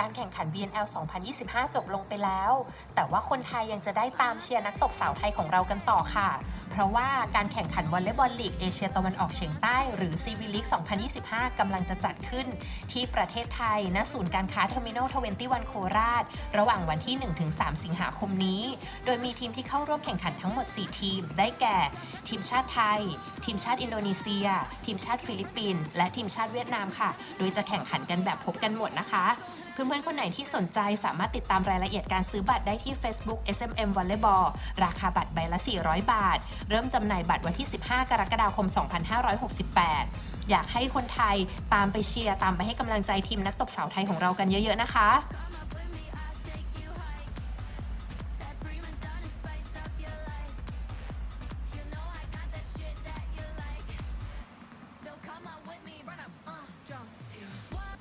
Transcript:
การแข่งขัน VNL 2025 จบลงไปแล้ว แต่ว่าคนไทยยังจะได้ตามเชียร์นักตบสาวไทยของเรากันต่อค่ะ เพราะว่าการแข่งขันวอลเลย์บอลลีกเอเชียตะวันออกเฉียงใต้หรือ CV League 2025 กำลังจะจัดขึ้น ที่ประเทศไทยณศูนย์การค้าเทอร์มินอล21 โคราช ระหว่างวันที่ 1-3 สิงหาคมนี้ โดยมีทีมที่เข้าร่วมแข่งขันทั้งหมด 4 ทีม ได้แก่ ทีมชาติไทย ทีมชาติอินโดนีเซีย ทีมชาติฟิลิปปินส์และทีมชาติเวียดนามค่ะ โดยจะแข่งขันกันแบบพบกันหมดนะคะเพื่อนๆ คนไหนที่สนใจสามารถติดตามรายละเอียดการซื้อบัตรได้ที่ Facebook SMM Volleyball ราคาบัตรใบละ 400 บาท เริ่มจำหน่ายบัตรวันที่ 15 กรกฎาคม 2568 อยากให้คนไทยตามไปเชียร์ ตามไปให้กำลังใจทีมนักตบสาวไทยของเรากันเยอะๆนะคะ